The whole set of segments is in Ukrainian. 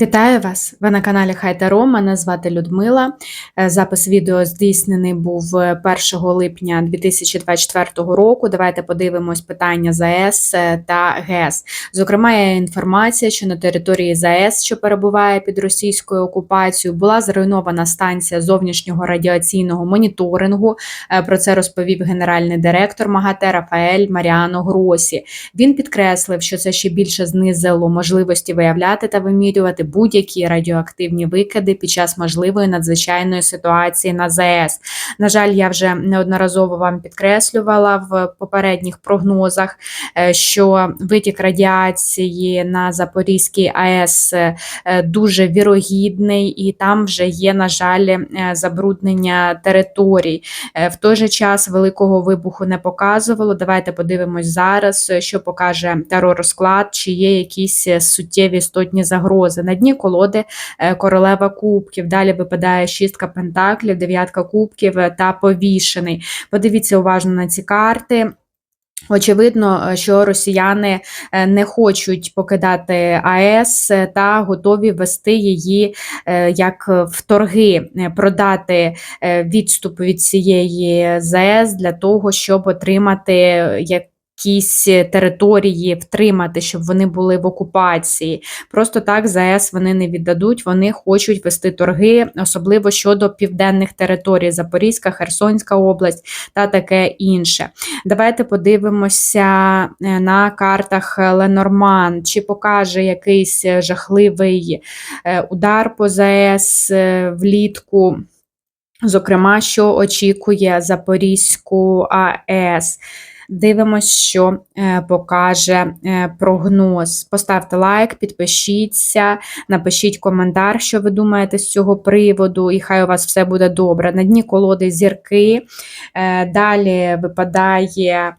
Вітаю вас! Ви на каналі Хайтаро. Мене звати Людмила. Е, Запис відео здійснений був 1 липня 2024 року. Давайте подивимось питання ЗАЕС та ГЕС. Зокрема, є інформація, що на території ЗАЕС, що перебуває під російською окупацією, була зруйнована станція зовнішнього радіаційного моніторингу. Е, Про це розповів генеральний директор МАГАТЕ Рафаель Маріано Гросі. Він підкреслив, що це ще більше знизило можливості виявляти та вимірювати будь-які радіоактивні викиди під час можливої надзвичайної ситуації на ЗАЕС. На жаль, я вже неодноразово вам підкреслювала в попередніх прогнозах, е, що витік радіації на Запорізькій АЕС е, дуже вірогідний, і там вже є, на жаль, е, забруднення територій. В той же час великого вибуху не показувало. Давайте подивимось зараз, що покаже терор-розклад, чи є якісь суттєві істотні загрози. На дні колоди е, королева кубків. Далі випадає шістка пентаклів, дев'ятка кубків е, та повішений. Подивіться уважно на ці карти. Очевидно, е, що росіяни не хочуть покидати АЕС та готові вести її як в торги, продати відступ від цієї ЗАЕС для того, щоб отримати якісь території, втримати, щоб вони були в окупації. Просто так ЗАЕС вони не віддадуть, вони хочуть вести торги, особливо щодо південних територій Запорізька, Херсонська область та таке інше. Давайте подивимося е, на картах Ленорман, чи покаже якийсь е, жахливий е, удар по ЗАЕС е, влітку. Зокрема, що очікує Запорізьку АЕС. Дивимось, що е, покаже е, прогноз. Поставте лайк, підпишіться, напишіть коментар, що ви думаєте з цього приводу, і хай у вас все буде добре. На дні колоди зірки. Е, Далі випадає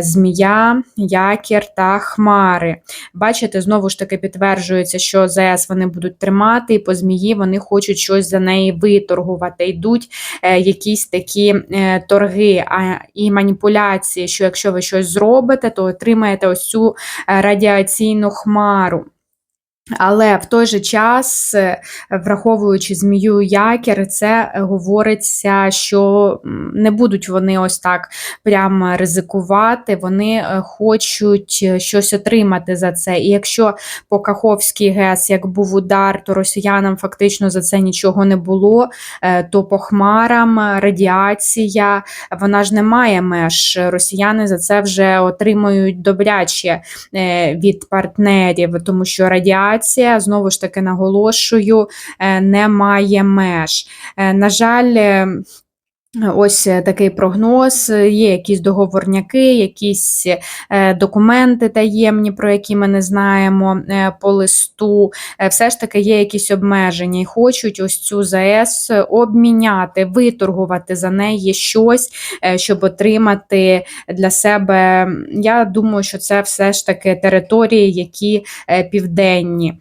змія, якір та хмари. Бачите, знову ж таки підтверджується, що ЗС вони будуть тримати, і по змії вони хочуть щось за неї виторгувати. Йдуть якісь такі торги і маніпуляції, що якщо ви щось зробите, то отримаєте ось цю е, радіаційну хмару. Але в той же час, е, враховуючи змію якір, це е, говориться, що не будуть вони ось так прям ризикувати, вони е, хочуть щось отримати за це. І якщо по Каховській ГЕС як був удар, то росіянам фактично за це нічого не було, то по хмарам радіація, вона ж не має меж. Росіяни за це вже отримують добряче від партнерів, тому що радіація, знову ж таки наголошую, е, не має меж. Е, На жаль, е, Ось е, такий прогноз. Є якісь договорняки, якісь е, документи таємні, про які ми не знаємо е, по листу. Все ж таки є якісь обмеження і хочуть ось цю ЗАЕС обміняти, виторгувати за неї щось, щоб отримати для себе. Я думаю, що це все ж таки території, які південні.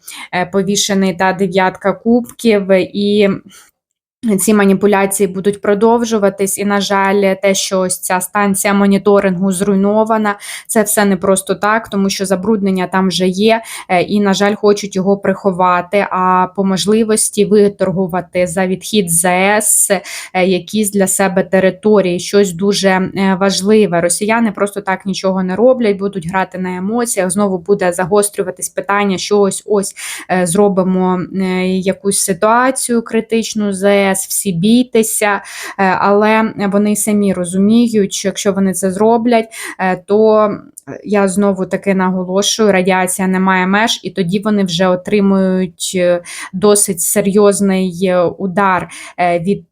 Повішений та дев'ятка кубків і. Ці маніпуляції будуть продовжуватись, і, на жаль, те, що ось ця станція моніторингу зруйнована, це все не просто так, тому що забруднення там вже є, е, і, на жаль, хочуть його приховати, а по можливості виторгувати за відхід з ЗАЕС е, якісь для себе території, щось дуже е, важливе. Росіяни просто так нічого не роблять, будуть грати на емоціях. Знову буде загострюватись питання, що ось ось зробимо якусь ситуацію критичну з ЗАЕС, всі бійтеся, е, але вони самі розуміють, що якщо вони це зроблять, е, то я знову таки наголошую, радіація не має меж, і тоді вони вже отримують е, досить серйозний удар від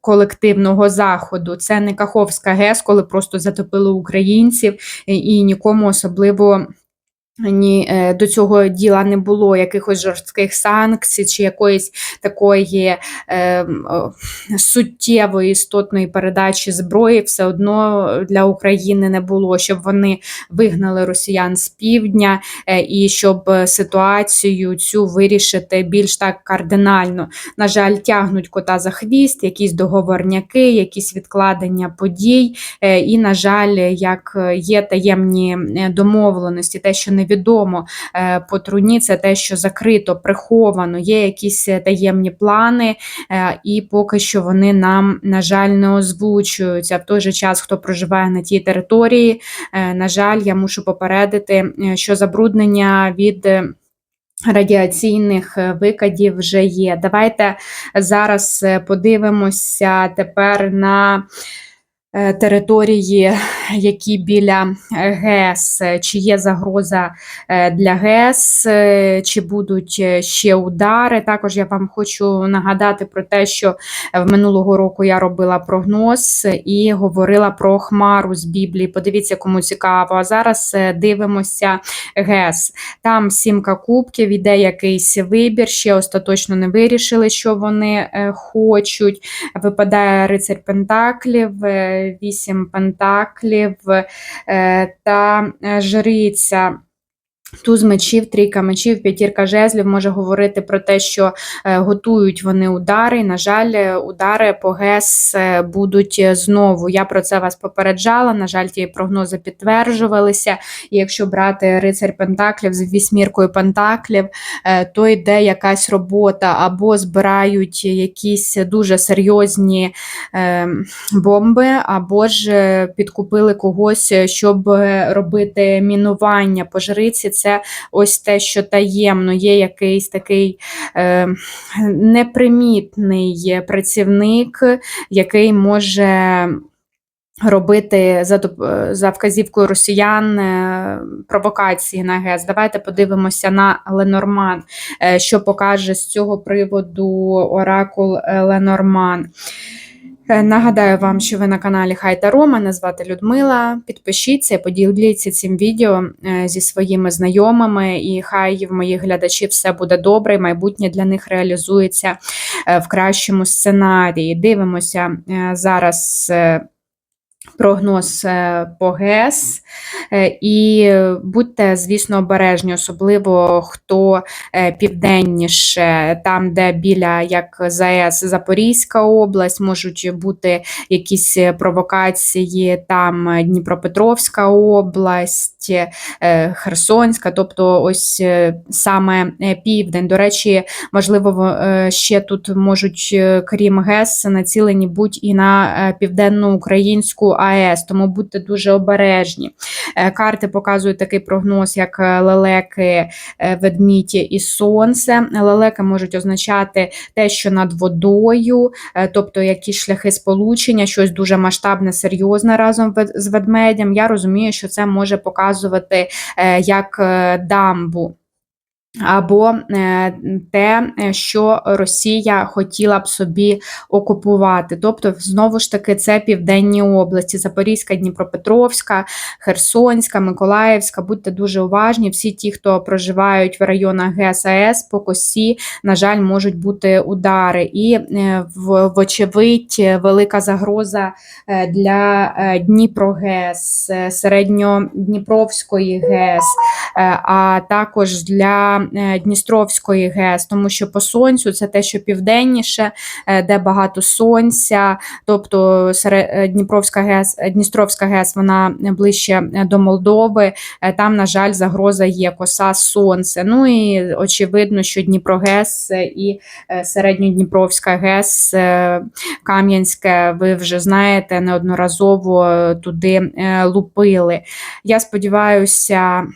колективного заходу. Це не Каховська ГЕС, коли просто затопили українців і нікому особливо. Ні, е, до цього діла не було якихось жорстких санкцій чи якоїсь такої е, суттєвої істотної передачі зброї, все одно для України не було, щоб вони вигнали росіян з півдня е, і щоб ситуацію цю вирішити більш так кардинально. На жаль, тягнуть кота за хвіст, якісь договорняки, якісь відкладення подій. е, І, на жаль, як є таємні е, домовленості, те, що не невідомо е, по труні, це те, що закрито, приховано, є якісь таємні плани, е, і поки що вони нам, на жаль, не озвучуються. В той же час, хто проживає на тій території, е, на жаль, я мушу попередити, е, що забруднення від. е, Радіаційних е, викидів вже є. Давайте зараз е, подивимося тепер на е, території, які біля е, ГЕС, чи є загроза е, для ГЕС, е, чи будуть ще удари. Також я вам хочу нагадати про те, що в минулого року я робила прогноз і говорила про хмару з Біблії. Подивіться, кому цікаво. А зараз дивимося ГЕС. Там сімка кубків, іде якийсь вибір, ще остаточно не вирішили, що вони хочуть. Випадає рицарь Пентаклів, вісім пентаклів е, та е, жриця. Туз мечів, трійка мечів, п'ятірка жезлів може говорити про те, що е, готують вони удари. На жаль, е, удари по ГЕС е, будуть знову. Я про це вас попереджала. На жаль, ті прогнози підтверджувалися. І якщо брати рицарь Пентаклів з вісьміркою Пентаклів, то йде якась робота, або збирають якісь дуже серйозні бомби, або ж підкупили когось, щоб робити мінування по жриці. Це ось те, що таємно, є якийсь такий е, непримітний працівник, який може. Робити за за вказівкою росіян е, провокації на ГЕС. Давайте подивимося на Ленорман, е, що покаже з цього приводу Оракул Ленорман. Е, Нагадаю вам, що ви на каналі Хайта Рома, мене звати Людмила. Підпишіться, поділіться цим відео е, зі своїми знайомими, і хай в моїх глядачів все буде добре, і майбутнє для них реалізується е, в кращому сценарії. Дивимося зараз. Прогноз е, по ГЕС, Е, і будьте, звісно, обережні, особливо хто е, південніше, там, де біля як ЗАЕС Запорізька область, можуть бути якісь провокації, там Дніпропетровська область, Херсонська, тобто ось саме південь. До речі, можливо, ще тут можуть, крім ГЕС, націлені будь і на південну українську АЕС, тому будьте дуже обережні. Е, Карти показують такий прогноз, як е, лелеки, е, ведмідь і сонце. Лелеки можуть означати те, що над водою, тобто якісь шляхи сполучення, щось дуже масштабне, серйозне разом з ведмедем. Я розумію, що це може показувати як дамбу. Або е, те, е, що Росія хотіла б собі окупувати. Тобто, знову ж таки, це південні області: Запорізька, Дніпропетровська, Херсонська, Миколаївська. Будьте дуже уважні. Всі ті, хто проживають в районах ГСАЕС, по косі, на жаль, можуть бути удари. І, е, вочевидь, велика загроза для Дніпрогес, е, Середньодніпровської ГЕС, а також для Дністровської ГЕС, тому що по сонцю це те, що південніше, е, де багато сонця, тобто е, Дніпровська ГЕС, е, Дністровська ГЕС, вона ближче е, до Молдови. е, Там, на жаль, загроза є коса сонце. Ну і очевидно, що Дніпрогес е, і е, Середньодніпровська ГЕС, е, Кам'янське, ви вже знаєте, неодноразово е, туди е, лупили. Я сподіваюся.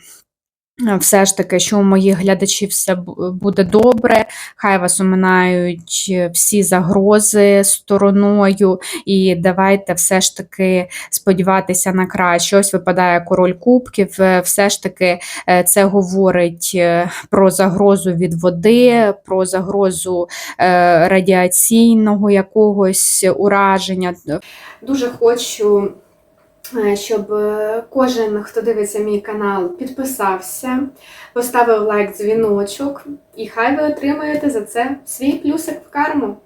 Все ж таки, що у моїх глядачів все буде добре. Хай вас оминають е, всі загрози стороною, і давайте все ж таки сподіватися на краще. Ось випадає король кубків. е, Все ж таки, е, це говорить про загрозу від води, про загрозу радіаційного якогось ураження. Дуже хочу, щоб е, кожен, хто дивиться мій канал, підписався, поставив лайк, дзвіночок, і хай ви отримаєте за це свій плюсик в карму.